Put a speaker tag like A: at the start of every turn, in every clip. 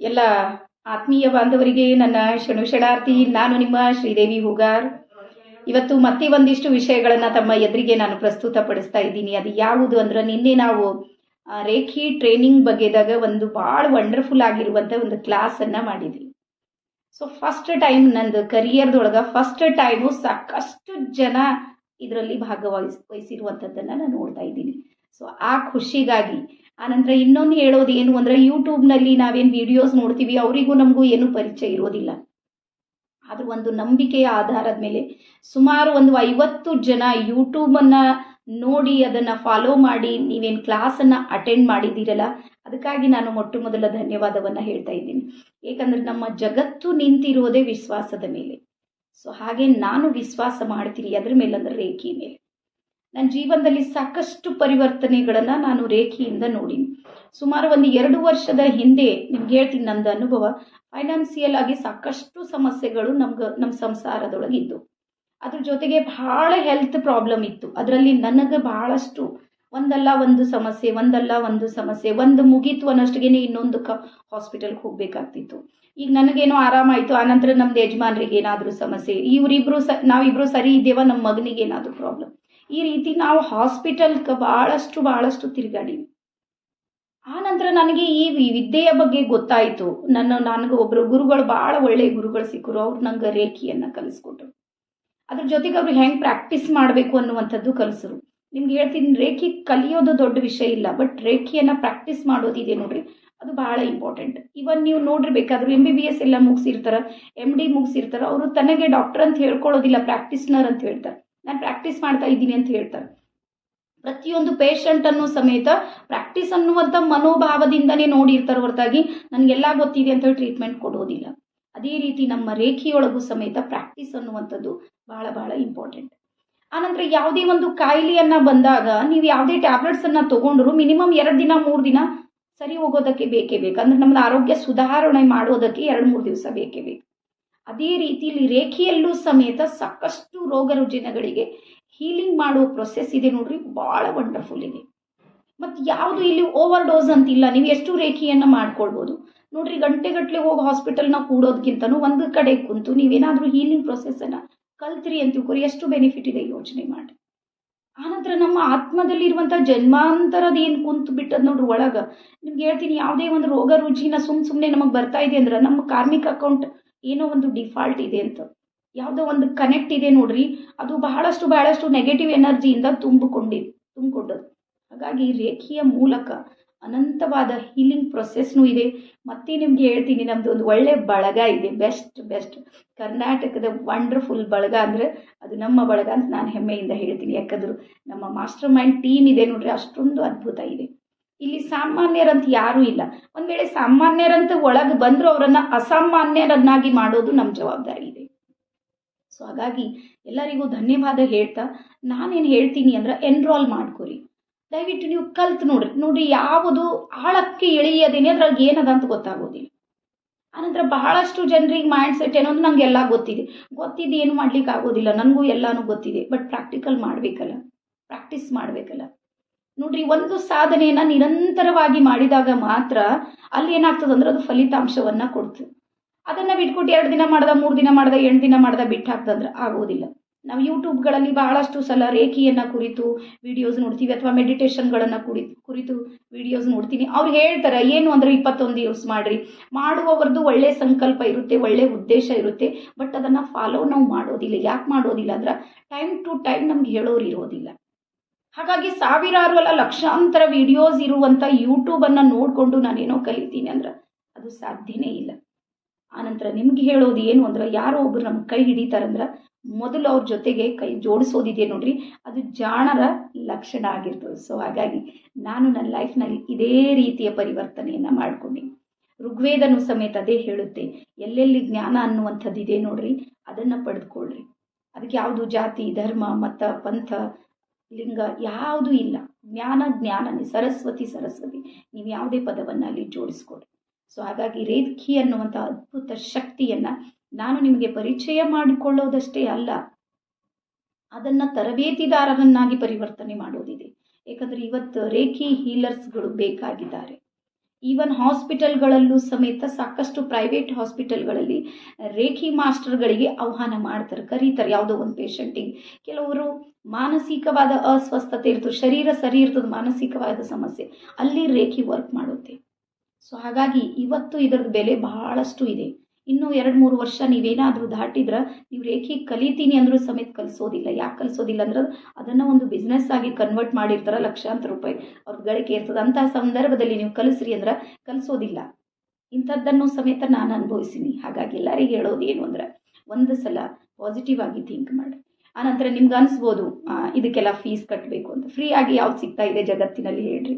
A: ಎಲ್ಲ ಆತ್ಮೀಯ ಬಾಂಧವರಿಗೆ ನನ್ನ ಶಣು ಶರಣಾರ್ಥಿ ನಾನು ನಿಮ್ಮ ಶ್ರೀದೇವಿ ಹುಗಾರ್. ಇವತ್ತು ಮತ್ತೆ ಒಂದಿಷ್ಟು ವಿಷಯಗಳನ್ನು ತಮ್ಮ ಎದುರಿಗೆ ನಾನು ಪ್ರಸ್ತುತಪಡಿಸ್ತಾ ಇದ್ದೀನಿ. ಅದು ಯಾವುದು ಅಂದ್ರೆ ನಿನ್ನೆ ನಾವು ರೇಖಿ ಟ್ರೈನಿಂಗ್ ಬಗ್ಗೆದಾಗ ಒಂದು ಭಾಳ ವಂಡರ್ಫುಲ್ ಆಗಿರುವಂಥ ಒಂದು ಕ್ಲಾಸನ್ನು ಮಾಡಿದ್ವಿ. ಸೊ ಫಸ್ಟ್ ಟೈಮ್ ನಂದು ಕರಿಯರ್ದೊಳಗೆ ಫಸ್ಟ್ ಟೈಮು ಸಾಕಷ್ಟು ಜನ ಇದರಲ್ಲಿ ಭಾಗವಹಿಸ್ ವಹಿಸಿರುವಂಥದ್ದನ್ನು ನಾನು ನೋಡ್ತಾ ಇದ್ದೀನಿ. ಸೊ ಆ ಖುಷಿಗಾಗಿ ಆನಂತರ ಇನ್ನೊಂದು ಹೇಳೋದು ಏನು ಅಂದರೆ ಯೂಟ್ಯೂಬ್ನಲ್ಲಿ ನಾವೇನು ವಿಡಿಯೋಸ್ ನೋಡ್ತೀವಿ, ಅವರಿಗೂ ನಮಗೂ ಏನು ಪರಿಚಯ ಇರೋದಿಲ್ಲ. ಆದರೂ ಒಂದು ನಂಬಿಕೆಯ ಆಧಾರದ ಮೇಲೆ ಸುಮಾರು ಒಂದು ಐವತ್ತು ಜನ ಯೂಟ್ಯೂಬನ್ನು ನೋಡಿ ಅದನ್ನು ಫಾಲೋ ಮಾಡಿ, ನೀವೇನು ಕ್ಲಾಸನ್ನು ಅಟೆಂಡ್ ಮಾಡಿದ್ದೀರಲ್ಲ, ಅದಕ್ಕಾಗಿ ನಾನು ಮೊಟ್ಟ ಮೊದಲ ಧನ್ಯವಾದವನ್ನು ಹೇಳ್ತಾ ಇದ್ದೀನಿ. ಏಕೆಂದರೆ ನಮ್ಮ ಜಗತ್ತು ನಿಂತಿರೋದೇ ವಿಶ್ವಾಸದ ಮೇಲೆ. ಸೊ ಹಾಗೆ ನಾನು ವಿಶ್ವಾಸ ಮಾಡ್ತೀನಿ, ಅದ್ರ ಮೇಲೆ ಅಂದ್ರೆ ರೇಖಿ ಮೇಲೆ. ನನ್ನ ಜೀವನದಲ್ಲಿ ಸಾಕಷ್ಟು ಪರಿವರ್ತನೆಗಳನ್ನು ನಾನು ರೇಖೆಯಿಂದ ನೋಡೀನಿ. ಸುಮಾರು ಒಂದು ಎರಡು ವರ್ಷದ ಹಿಂದೆ ನಿಮ್ಗೆ ಹೇಳ್ತೀನಿ ನಂದು ಅನುಭವ ಫೈನಾನ್ಸಿಯಲ್ ಆಗಿ ಸಾಕಷ್ಟು ಸಮಸ್ಯೆಗಳು ನಮ್ಗೆ ನಮ್ಮ ಸಂಸಾರದೊಳಗಿದ್ದು. ಅದ್ರ ಜೊತೆಗೆ ಬಹಳ ಹೆಲ್ತ್ ಪ್ರಾಬ್ಲಮ್ ಇತ್ತು. ಅದರಲ್ಲಿ ನನಗೆ ಬಹಳಷ್ಟು ಒಂದಲ್ಲ ಒಂದು ಸಮಸ್ಯೆ, ಒಂದಲ್ಲ ಒಂದು ಸಮಸ್ಯೆ, ಒಂದು ಮುಗೀತು ಅನ್ನೋಷ್ಟಿಗೆ ಇನ್ನೊಂದು ಕ ಹಾಸ್ಪಿಟಲ್ಗೆ ಹೋಗಬೇಕಾಗ್ತಿತ್ತು. ಈಗ ನನಗೇನೋ ಆರಾಮಾಯಿತು ಆನಂತರ ನಮ್ದು ಯಜಮಾನ್ರಿಗೆ ಏನಾದರೂ ಸಮಸ್ಯೆ, ಇವರಿಬ್ರು ಸ, ನಾವಿಬ್ರು ಸರಿ ಇದ್ದೇವ ನಮ್ಮ ಮಗನಿಗೆ ಏನಾದರೂ ಪ್ರಾಬ್ಲಮ್ ಈ ರೀತಿ ನಾವು ಹಾಸ್ಪಿಟಲ್ಗೆ ಭಾಳಷ್ಟು ಭಾಳಷ್ಟು ತಿರುಗಾಡೀವಿ ಆ ನಂತರ ನನಗೆ ಈ ವಿದ್ಯೆಯ ಬಗ್ಗೆ ಗೊತ್ತಾಯಿತು. ನನ್ನ, ನನಗೆ ಒಬ್ಬರು ಗುರುಗಳು ಭಾಳ ಒಳ್ಳೆಯ ಗುರುಗಳು ಸಿಕ್ಕರು. ಅವ್ರು ನಂಗೆ ರೇಖಿಯನ್ನು ಕಲಿಸ್ಕೊಟ್ರು. ಅದ್ರ ಜೊತೆಗೆ ಅವ್ರು ಹೆಂಗೆ ಪ್ರಾಕ್ಟೀಸ್ ಮಾಡಬೇಕು ಅನ್ನುವಂಥದ್ದು ಕಲಿಸರು ನಿಮ್ಗೆ ಹೇಳ್ತೀನಿ, ರೇಖಿ ಕಲಿಯೋದು ದೊಡ್ಡ ವಿಷಯ ಇಲ್ಲ ಬಟ್ ರೇಖಿಯನ್ನ ಪ್ರಾಕ್ಟೀಸ್ ಮಾಡೋದಿದೆ ನೋಡ್ರಿ. ಅದು ಬಹಳ ಇಂಪಾರ್ಟೆಂಟ್ ಇವನ್ ನೀವು ನೋಡ್ರಿ ಬೇಕಾದ್ರೂ ಎಂ ಬಿ ಬಿ ಎಸ್ ಎಲ್ಲ ಮುಗಿಸಿರ್ತಾರೆ ಎಂ ಡಿ ಮುಗಿಸಿರ್ತಾರೆ, ಅವರು ತನಗೆ ಡಾಕ್ಟರ್ ಅಂತ ಹೇಳ್ಕೊಳ್ಳೋದಿಲ್ಲ ಪ್ರಾಕ್ಟೀಸ್ನರ್ ಅಂತ ಹೇಳ್ತಾರೆ. ನಾನು ಪ್ರಾಕ್ಟೀಸ್ ಮಾಡ್ತಾ ಇದ್ದೀನಿ ಅಂತ ಹೇಳ್ತಾರೆ. ಪ್ರತಿಯೊಂದು ಪೇಷಂಟನ್ನು ಸಮೇತ ಪ್ರಾಕ್ಟೀಸ್ ಅನ್ನುವಂಥ ಮನೋಭಾವದಿಂದನೇ ನೋಡಿರ್ತಾರೆ ಹೊರತಾಗಿ ನನಗೆಲ್ಲ ಗೊತ್ತಿದೆ ಅಂತ ಹೇಳಿ ಟ್ರೀಟ್ಮೆಂಟ್ ಕೊಡೋದಿಲ್ಲ. ಅದೇ ರೀತಿ ನಮ್ಮ ರೇಖೆಯೊಳಗೂ ಸಮೇತ ಪ್ರಾಕ್ಟೀಸ್ ಅನ್ನುವಂಥದ್ದು ಬಹಳ ಬಹಳ ಇಂಪಾರ್ಟೆಂಟ್ ಆನಂತರ ಯಾವುದೇ ಒಂದು ಕಾಯಿಲೆಯನ್ನು ಬಂದಾಗ ನೀವು ಯಾವುದೇ ಟ್ಯಾಬ್ಲೆಟ್ಸನ್ನು ತಗೊಂಡ್ರು ಮಿನಿಮಮ್ ಎರಡು ದಿನ, ಮೂರು ದಿನ ಸರಿ ಹೋಗೋದಕ್ಕೆ ಬೇಕೇ ಬೇಕು. ಅಂದ್ರೆ ನಮ್ಮದು ಆರೋಗ್ಯ ಸುಧಾರಣೆ ಮಾಡೋದಕ್ಕೆ ಎರಡು, ಮೂರು ದಿವಸ ಬೇಕೇ ಬೇಕು. ಅದೇ ರೀತಿಯಲ್ಲಿ ರೇಖೆಯಲ್ಲೂ ಸಮೇತ ಸಾಕಷ್ಟು ರೋಗ ರುಜಿನಗಳಿಗೆ ಹೀಲಿಂಗ್ ಮಾಡುವ ಪ್ರೊಸೆಸ್ ಇದೆ ನೋಡ್ರಿ. ಭಾಳ ವಂಡರ್ಫುಲ್ ಇದೆ. ಮತ್ತು ಯಾವುದು ಇಲ್ಲಿ ಓವರ್ ಡೋಸ್ ಅಂತಿಲ್ಲ. ನೀವು ಎಷ್ಟು ರೇಖೆಯನ್ನು ಮಾಡ್ಕೊಳ್ಬೋದು. ನೋಡ್ರಿ ಗಂಟೆಗಟ್ಟಲೆ ಹೋಗಿ ಹಾಸ್ಪಿಟಲ್ನ ಕೂಡೋದಕ್ಕಿಂತನೂ ಒಂದು ಕಡೆ ಕುಂತು ನೀವೇನಾದರೂ ಹೀಲಿಂಗ್ ಪ್ರೊಸೆಸ್ಸನ್ನು ಕಲ್ತ್ರಿ ಅಂತ ತಿಳ್ಕೊರಿ ಎಷ್ಟು ಬೆನಿಫಿಟ್ ಇದೆ ಯೋಚನೆ ಮಾಡಿ ಆನಂತರ ನಮ್ಮ ಆತ್ಮದಲ್ಲಿರುವಂಥ ಜನ್ಮಾಂತರದ ಏನು ಕುಂತು ಬಿಟ್ಟದ್ ನೋಡ್ರಿ ಒಳಗೆ, ನಿಮ್ಗೆ ಹೇಳ್ತೀನಿ, ಯಾವುದೇ ಒಂದು ರೋಗ ರುಜಿನ ಸುಮ್ ಸುಮ್ಮನೆ ನಮಗೆ ಬರ್ತಾ ಇದೆ ಅಂದ್ರೆ ನಮ್ಮ ಕಾರ್ಮಿಕ ಅಕೌಂಟ್ ಏನೋ ಒಂದು ಡಿಫಾಲ್ಟ್ ಇದೆ ಅಂತ. ಯಾವುದೋ ಒಂದು ಕನೆಕ್ಟ್ ಇದೆ ನೋಡ್ರಿ, ಅದು ಬಹಳಷ್ಟು ಬಹಳಷ್ಟು ನೆಗೆಟಿವ್ ಎನರ್ಜಿಯಿಂದ ತುಂಬಿಕೊಂಡಿ ತುಂಬಿಕೊಂಡದ್ದು ಹಾಗಾಗಿ ರೇಖೆಯ ಮೂಲಕ ಅನಂತವಾದ ಹೀಲಿಂಗ್ ಪ್ರೊಸೆಸ್ನೂ ಇದೆ. ಮತ್ತೆ ನಿಮ್ಗೆ ಹೇಳ್ತೀನಿ ನಮ್ಮದು ಒಂದು ಒಳ್ಳೆ ಬಳಗ ಇದೆ. ಬೆಸ್ಟ್ ಬೆಸ್ಟ್ ಕರ್ನಾಟಕದ ವಂಡರ್ಫುಲ್ ಬಳಗ ಅಂದ್ರೆ ಅದು ನಮ್ಮ ಬಳಗ ಅಂತ ನಾನು ಹೆಮ್ಮೆಯಿಂದ ಹೇಳ್ತೀನಿ. ಯಾಕಂದ್ರೆ ನಮ್ಮ ಮಾಸ್ಟರ್ ಮೈಂಡ್ ಟೀಮ್ ಇದೆ ನೋಡ್ರಿ, ಅಷ್ಟೊಂದು ಅದ್ಭುತ ಇದೆ. ಇಲ್ಲಿ ಸಾಮಾನ್ಯರಂತ ಯಾರೂ ಇಲ್ಲ. ಒಂದು ವೇಳೆ ಸಾಮಾನ್ಯರಂತ ಒಳಗೆ ಬಂದರೂ ಅವರನ್ನು ಅಸಾಮಾನ್ಯರನ್ನಾಗಿ ಮಾಡೋದು ನಮ್ಮ ಜವಾಬ್ದಾರಿ ಇದೆ. ಸೊ ಹಾಗಾಗಿ ಎಲ್ಲರಿಗೂ ಧನ್ಯವಾದ ಹೇಳ್ತಾ, ನಾನೇನು ಹೇಳ್ತೀನಿ ಅಂದ್ರೆ ಎನ್ರೋಲ್ ಮಾಡ್ಕೊರಿ. ದಯವಿಟ್ಟು ನೀವು ಕಲ್ತು ನೋಡ್ರಿ. ನೋಡ್ರಿ ಯಾವುದು ಆಳಕ್ಕೆ ಇಳಿಯದೇನೆ ಅದ್ರಾಗ ಏನದ ಅಂತ ಗೊತ್ತಾಗೋದಿಲ್ಲ. ಆನಂತರ ಬಹಳಷ್ಟು ಜನರಿಗೆ ಮೈಂಡ್ ಸೆಟ್ ಏನೋ ನಂಗೆ ಎಲ್ಲ ಗೊತ್ತಿದೆ. ಗೊತ್ತಿದ್ದು ಏನು ಮಾಡ್ಲಿಕ್ಕೆ ಆಗೋದಿಲ್ಲ ನನಗೂ ಎಲ್ಲಾನು ಗೊತ್ತಿದೆ. ಬಟ್ ಪ್ರಾಕ್ಟಿಕಲ್ ಮಾಡಬೇಕಲ್ಲ. ಪ್ರಾಕ್ಟೀಸ್ ಮಾಡಬೇಕಲ್ಲ. ನೋಡ್ರಿ, ಒಂದು ಸಾಧನೆಯನ್ನ ನಿರಂತರವಾಗಿ ಮಾಡಿದಾಗ ಮಾತ್ರ ಅಲ್ಲಿ ಏನಾಗ್ತದೆ ಅಂದ್ರೆ ಅದು ಫಲಿತಾಂಶವನ್ನ ಕೊಡ್ತದೆ ಅದನ್ನ ಬಿಟ್ಕೊಟ್ಟು ಎರಡು ದಿನ ಮಾಡ್ದ, ಮೂರು ದಿನ ಮಾಡ್ದ, ಎಂಟು ದಿನ ಮಾಡ್ದ ಬಿಟ್ಟು ಹಾಕ್ತಂದ್ರೆ ಆಗೋದಿಲ್ಲ. ನಾವು ಯೂಟ್ಯೂಬ್ಗಳಲ್ಲಿ ಬಹಳಷ್ಟು ಸಲ ರೇಖಿಯನ್ನ ಕುರಿತು ವಿಡಿಯೋಸ್ ನೋಡ್ತೀವಿ, ಅಥವಾ ಮೆಡಿಟೇಷನ್ಗಳನ್ನು ಕುರಿ, ಕುರಿತು ವಿಡಿಯೋಸ್ ನೋಡ್ತೀನಿ. ಅವ್ರು ಹೇಳ್ತಾರೆ, ಏನು ಅಂದ್ರೆ ಇಪ್ಪತ್ತೊಂದು ಯೂಸ್ ಮಾಡಿರಿ. ಮಾಡುವವರದ್ದು ಒಳ್ಳೆಯ ಸಂಕಲ್ಪ ಇರುತ್ತೆ ಒಳ್ಳೆಯ ಉದ್ದೇಶ ಇರುತ್ತೆ ಬಟ್ ಅದನ್ನು ಫಾಲೋ ನಾವು ಮಾಡೋದಿಲ್ಲ. ಯಾಕೆ ಮಾಡೋದಿಲ್ಲ ಅಂದ್ರೆ ಟೈಮ್ ಟು ಟೈಮ್ ನಮ್ಗೆ ಹೇಳೋರು ಇರೋದಿಲ್ಲ. ಹಾಗಾಗಿ ಸಾವಿರಾರು ಅಲ್ಲ, ಲಕ್ಷಾಂತರ ವಿಡಿಯೋಸ್ ಇರುವಂಥ ಯೂಟ್ಯೂಬನ್ನು ನೋಡಿಕೊಂಡು ನಾನೇನೋ ಕಲಿತೀನಿ ಅಂದ್ರೆ ಅದು ಸಾಧ್ಯನೇ ಇಲ್ಲ. ಆನಂತರ ನಿಮ್ಗೆ ಹೇಳೋದು ಏನು ಅಂದ್ರೆ, ಯಾರೋ ಒಬ್ರು ನಮ್ಮ ಕೈ ಹಿಡಿತಾರಂದ್ರೆ ಮೊದಲು ಅವ್ರ ಜೊತೆಗೆ ಕೈ ಜೋಡಿಸೋದಿದೆ ನೋಡ್ರಿ, ಅದು ಜಾಣರ ಲಕ್ಷಣ ಆಗಿರ್ತದೆ. ಸೊ ಹಾಗಾಗಿ ನಾನು ನನ್ನ ಲೈಫ್ನಲ್ಲಿ ಇದೇ ರೀತಿಯ ಪರಿವರ್ತನೆಯನ್ನು ಮಾಡ್ಕೊಂಡೀನಿ ಋಗ್ವೇದನು ಸಮೇತ ಅದೇ ಹೇಳುತ್ತೆ, ಎಲ್ಲೆಲ್ಲಿ ಜ್ಞಾನ ಅನ್ನುವಂಥದ್ದಿದೆ ನೋಡ್ರಿ, ಅದನ್ನು ಪಡೆದುಕೊಳ್ಳ್ರಿ. ಅದಕ್ಕೆ ಯಾವುದು ಜಾತಿ, ಧರ್ಮ, ಮತ, ಪಂಥ ಲಿಂಗ ಯಾವುದೂ ಇಲ್ಲ. ಜ್ಞಾನ, ಜ್ಞಾನನೇ. ಸರಸ್ವತಿ ಸರಸ್ವತಿ. ನೀವು ಯಾವುದೇ ಪದವನ್ನು ಅಲ್ಲಿ ಜೋಡಿಸ್ಕೊಡಿ. ಸೊ ಹಾಗಾಗಿ ರೇದ್ಕಿ ಅನ್ನುವಂಥ ಅದ್ಭುತ ಶಕ್ತಿಯನ್ನು ನಾನು ನಿಮಗೆ ಪರಿಚಯ ಮಾಡಿಕೊಳ್ಳೋದಷ್ಟೇ ಅಲ್ಲ, ಅದನ್ನು ತರಬೇತಿದಾರರನ್ನಾಗಿ ಪರಿವರ್ತನೆ ಮಾಡೋದಿದೆ. ಏಕೆಂದರೆ ಇವತ್ತು ರೇಖಿ ಹೀಲರ್ಸ್ಗಳು ಬೇಕಾಗಿದ್ದಾರೆ. ಈವನ್ ಹಾಸ್ಪಿಟಲ್ಗಳಲ್ಲೂ ಸಮೇತ ಸಾಕಷ್ಟು ಪ್ರೈವೇಟ್ ಹಾಸ್ಪಿಟಲ್ಗಳಲ್ಲಿ ರೇಖಿ ಮಾಸ್ಟರ್ಗಳಿಗೆ ಆಹ್ವಾನ ಮಾಡ್ತಾರೆ ಕರೀತಾರೆ ಯಾವುದೋ ಒಂದು ಪೇಷಂಟಿಗೆ ಕೆಲವರು ಮಾನಸಿಕವಾದ ಅಸ್ವಸ್ಥತೆ ಇರ್ತದೆ ಶರೀರ ಸರಿ ಇರ್ತದೆ ಮಾನಸಿಕವಾದ ಸಮಸ್ಯೆ ಅಲ್ಲಿ ರೇಖಿ ವರ್ಕ್ ಮಾಡುತ್ತೆ ಸೊ ಹಾಗಾಗಿ ಇವತ್ತು ಇದರದ್ದು ಬೆಲೆ ಬಹಳಷ್ಟು ಇದೆ ಇನ್ನು ಎರಡು ಮೂರು ವರ್ಷ ನೀವೇನಾದರೂ ದಾಟಿದ್ರೆ ನೀವು ರೇಖಿ ಕಲಿತೀನಿ ಅಂದರೂ ಸಮೇತ ಕಲಿಸೋದಿಲ್ಲ. ಯಾಕೆ ಕಲಿಸೋದಿಲ್ಲ ಅಂದ್ರೆ ಅದನ್ನು ಒಂದು ಬಿಸ್ನೆಸ್ ಆಗಿ ಕನ್ವರ್ಟ್ ಮಾಡಿರ್ತಾರೆ ಲಕ್ಷಾಂತರ ರೂಪಾಯಿ. ಅವ್ರ ಗಳಿಕೆ ಇರ್ತದೆ. ಅಂತಹ ಸಂದರ್ಭದಲ್ಲಿ ನೀವು ಕಲಿಸ್ರಿ ಅಂದ್ರೆ ಕಲಿಸೋದಿಲ್ಲ. ಇಂಥದ್ದನ್ನು ಸಮೇತ ನಾನು ಅನುಭವಿಸಿನಿ. ಹಾಗಾಗಿ ಎಲ್ಲರಿಗೆ ಹೇಳೋದು ಏನು ಅಂದ್ರೆ ಒಂದು ಸಲ ಪಾಸಿಟಿವ್ ಆಗಿ ಥಿಂಕ್ ಮಾಡಿ. ಆನಂತರ ನಿಮ್ಗೆ ಅನಿಸ್ಬೋದು ಇದಕ್ಕೆಲ್ಲ ಫೀಸ್ ಕಟ್ಟಬೇಕು ಅಂತ. ಫ್ರೀ ಆಗಿ ಯಾವ್ದು ಸಿಗ್ತಾ ಇದೆ ಜಗತ್ತಿನಲ್ಲಿ ಹೇಳ್ರಿ.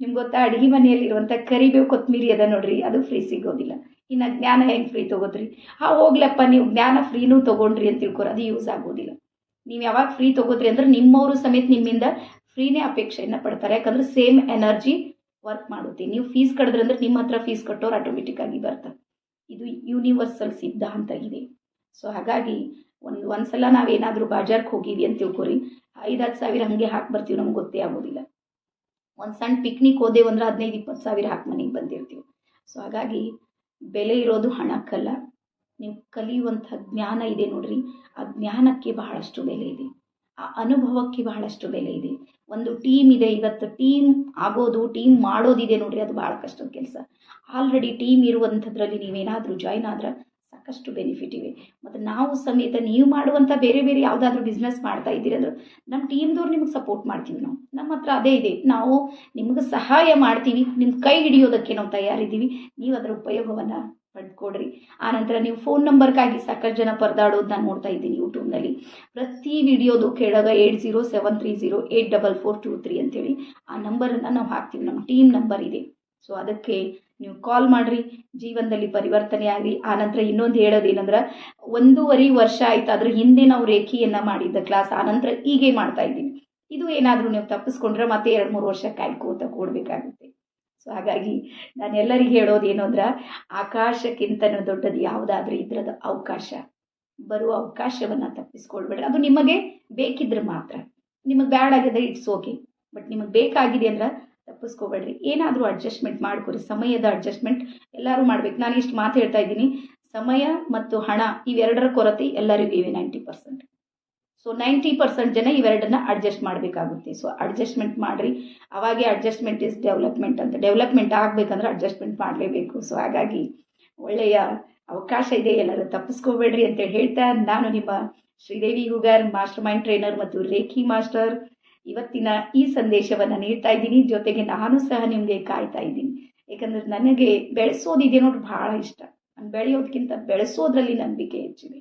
A: ನಿಮ್ಗೆ ಗೊತ್ತಾ, ಅಡುಗೆ ಮನೆಯಲ್ಲಿರುವಂಥ ಕರಿಬೇವು ಕೊತ್ತಂಬರಿ ಅದ ನೋಡ್ರಿ, ಅದು ಫ್ರೀ ಸಿಗೋದಿಲ್ಲ. ಇನ್ನು ಜ್ಞಾನ ಹೆಂಗೆ ಫ್ರೀ ತೊಗೋತ್ರಿ ಹಾ, ಹೋಗ್ಲಪ್ಪ, ನೀವು ಜ್ಞಾನ ಫ್ರೀನೂ ತೊಗೊಂಡ್ರಿ ಅಂತ ತಿಳ್ಕೊರಿ, ಅದು ಯೂಸ್ ಆಗೋದಿಲ್ಲ. ನೀವು ಯಾವಾಗ ಫ್ರೀ ತೊಗೋತ್ರಿ ಅಂದ್ರೆ ನಿಮ್ಮವರು ಸಮೇತ ನಿಮ್ಮಿಂದ ಫ್ರೀನೇ ಅಪೇಕ್ಷೆಯನ್ನು ಪಡ್ತಾರೆ, ಯಾಕಂದ್ರೆ ಸೇಮ್ ಎನರ್ಜಿ ವರ್ಕ್ ಮಾಡುತ್ತೆ. ನೀವು ಫೀಸ್ ಕಡಿದ್ರೆ ಅಂದ್ರೆ ನಿಮ್ಮ ಹತ್ರ ಫೀಸ್ ಕಟ್ಟೋರು ಆಟೋಮೆಟಿಕ್ ಆಗಿ ಬರ್ತಾರೆ. ಇದು ಯೂನಿವರ್ಸಲ್ ಸಿದ್ಧಾಂತ ಇದೆ. ಸೊ ಹಾಗಾಗಿ ಒಂದು, ಒಂದ್ಸಲ ನಾವೇನಾದರೂ ಬಾಜಾರ್ಗೆ ಹೋಗಿವಿ ಅಂತ ತಿಳ್ಕೊರಿ. ಐದು ಹತ್ತು ಸಾವಿರ ಹಾಗೆ ಹಾಕಿ ಬರ್ತೀವಿ, ನಮ್ಗೆ ಗೊತ್ತೇ ಆಗೋದಿಲ್ಲ. ಒಂದು ಸಣ್ಣ ಪಿಕ್ನಿಕ್ ಹೋದೆವು ಅಂದ್ರೆ ಹದಿನೈದು, ಇಪ್ಪತ್ತು ಸಾವಿರ ಹಾಕಿ ಮನೆಗೆ ಬಂದಿರ್ತೀವಿ. ಸೊ ಹಾಗಾಗಿ ಬೆಲೆ ಇರೋದು ಹಣಕ್ಕಲ್ಲ. ನೀವು ಕಲಿಯುವಂಥ ಜ್ಞಾನ ಇದೆ ನೋಡ್ರಿ. ಆ ಜ್ಞಾನಕ್ಕೆ ಬಹಳಷ್ಟು ಬೆಲೆ ಇದೆ. ಆ ಅನುಭವಕ್ಕೆ ಬಹಳಷ್ಟು ಬೆಲೆ ಇದೆ. ಒಂದು ಟೀಮ್ ಇದೆ. ಇವತ್ತು ಟೀಮ್ ಆಗೋದು ಟೀಮ್ ಮಾಡೋದಿದೆ ನೋಡ್ರಿ. ಅದು ಭಾಳ ಕಷ್ಟದ ಕೆಲಸ. ಆಲ್ರೆಡಿ ಟೀಮ್ ಇರುವಂಥದ್ರಲ್ಲಿ ನೀವೇನಾದರೂ ಜಾಯ್ನ್ ಆದ್ರೆ ಸಾಕಷ್ಟು ಬೆನಿಫಿಟ್ ಇವೆ ಮತ್ತು ನಾವು ಸಮೇತ ನೀವು ಮಾಡುವಂಥ ಬೇರೆ ಬೇರೆ ಯಾವುದಾದ್ರೂ ಬಿಸ್ನೆಸ್ ಮಾಡ್ತಾ ಇದ್ದೀರಿ ಅಂದ್ರೆ ನಮ್ಮ ಟೀಮ್ದವ್ರು ನಿಮಗೆ ಸಪೋರ್ಟ್ ಮಾಡ್ತೀವಿ ನಾವು. ನಮ್ಮ ಹತ್ರ ಅದೇ ಇದೆ. ನಾವು ನಿಮ್ಗೆ ಸಹಾಯ ಮಾಡ್ತೀವಿ. ನಿಮ್ಮ ಕೈ ಹಿಡಿಯೋದಕ್ಕೆ ನಾವು ತಯಾರಿದ್ದೀವಿ. ನೀವು ಅದರ ಉಪಯೋಗವನ್ನು ಪಡ್ಕೊಡ್ರಿ ನಂತರ ನೀವು ಫೋನ್ ನಂಬರ್ಗಾಗಿ ಸಾಕಷ್ಟು ಜನ ಪರದಾಡೋದು ನಾನು ನೋಡ್ತಾ ಇದ್ದೀನಿ ಯೂಟ್ಯೂಬ್ನಲ್ಲಿ ಪ್ರತಿ ವಿಡಿಯೋದು ಕೇಳಾಗ eight zero seven three zero eight double four two three ಅಂತೇಳಿ ಆ ನಂಬರನ್ನು ನಾವು ಹಾಕ್ತೀವಿ. ನಮ್ಮ ಟೀಮ್ ನಂಬರ್ ಇದೆ. ಸೊ ಅದಕ್ಕೆ ನೀವು ಕಾಲ್ ಮಾಡಿರಿ, ಜೀವನದಲ್ಲಿ ಪರಿವರ್ತನೆ ಆಗಲಿ. ಆನಂತರ ಇನ್ನೊಂದು ಹೇಳೋದೇನಂದ್ರೆ, ಒಂದೂವರೆ ವರ್ಷ ಆಯ್ತು, ಅದ್ರ ಹಿಂದೆ ನಾವು ರೇಖಿಯನ್ನು ಮಾಡಿದ್ದ ಕ್ಲಾಸ್ ಆನಂತರ ಹೀಗೆ ಮಾಡ್ತಾ ಇದ್ದೀನಿ. ಇದು ಏನಾದರೂ ನೀವು ತಪ್ಪಿಸ್ಕೊಂಡ್ರೆ ಮತ್ತೆ ಎರಡು ಮೂರು ವರ್ಷ ಕಾಯ್ಕೋತ ಕೂಡಬೇಕಾಗುತ್ತೆ. ಸೊ ಹಾಗಾಗಿ ನಾನು ಎಲ್ಲರಿಗೆ ಹೇಳೋದು ಅಂದ್ರೆ, ಆಕಾಶಕ್ಕಿಂತ ದೊಡ್ಡದು ಯಾವುದಾದ್ರೂ ಇದ್ರದ್ದು ಅವಕಾಶ, ಬರುವ ಅವಕಾಶವನ್ನು ತಪ್ಪಿಸ್ಕೊಳ್ಬೇಡ್ರಿ ಅದು ನಿಮಗೆ ಬೇಕಿದ್ರೆ ಮಾತ್ರ. ನಿಮಗೆ ಬ್ಯಾಡ್ ಆಗಿದೆ ಇಟ್ಸ್ ಓಕೆ ಬಟ್ ನಿಮಗೆ ಬೇಕಾಗಿದೆ ಅಂದ್ರೆ ತಪ್ಪಿಸ್ಕೋಬೇಡ್ರಿ. ಏನಾದರೂ ಅಡ್ಜಸ್ಟ್ಮೆಂಟ್ ಮಾಡ್ಕೊರಿ. ಸಮಯದ ಅಡ್ಜಸ್ಟ್ಮೆಂಟ್ ಎಲ್ಲರೂ ಮಾಡ್ಬೇಕು. ನಾನು ಇಷ್ಟು ಮಾತು ಹೇಳ್ತಾ ಇದ್ದೀನಿ. ಸಮಯ ಮತ್ತು ಹಣ ಇವೆರಡರ ಕೊರತೆ ಎಲ್ಲರಿಗೂ ಇವೆ ninety percent so ninety percent ಜನ ಇವೆರಡನ್ನ ಅಡ್ಜಸ್ಟ್ ಮಾಡಬೇಕಾಗುತ್ತೆ. ಸೊ ಅಡ್ಜಸ್ಟ್ಮೆಂಟ್ ಮಾಡಿರಿ. ಅವಾಗೆ ಅಡ್ಜಸ್ಟ್ಮೆಂಟ್ ಇಸ್ ಡೆವಲಪ್ಮೆಂಟ್ ಅಂತ. ಡೆವಲಪ್ಮೆಂಟ್ ಆಗ್ಬೇಕಂದ್ರೆ ಅಡ್ಜಸ್ಟ್ಮೆಂಟ್ ಮಾಡಲೇಬೇಕು. ಸೊ ಹಾಗಾಗಿ ಒಳ್ಳೆಯ ಅವಕಾಶ ಇದೆ. ಎಲ್ಲರೂ ತಪ್ಪಿಸ್ಕೋಬೇಡ್ರಿ ಅಂತೇಳಿ ಹೇಳ್ತಾ ನಾನು ನಿಮ್ಮ Sridevi Hugar master mind trainer ಮತ್ತು ರೇಖಿ ಮಾಸ್ಟರ್ ಇವತ್ತಿನ ಈ ಸಂದೇಶವನ್ನು ನೀಡ್ತಾ ಇದ್ದೀನಿ. ಜೊತೆಗೆ ನಾನು ಸಹ ನಿಮಗೆ ಕಾಯ್ತಾ ಇದ್ದೀನಿ. ಯಾಕಂದ್ರೆ ನನಗೆ ಬೆಳೆಸೋದಿದೆ ನೋಡಿ ಬಹಳ ಇಷ್ಟ. ನಾನು ಬೆಳೆಯೋದಕ್ಕಿಂತ ಬೆಳೆಸೋದ್ರಲ್ಲಿ ನಂಬಿಕೆ ಹೆಚ್ಚಿದೆ.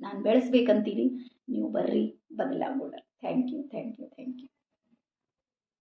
A: ನಾನು ಬೆಳೆಸ್ಬೇಕಂತೀನಿ. ನೀವು ಬರ್ರಿ. ಬದಲಾಗೋಣ. Thank you thank you thank you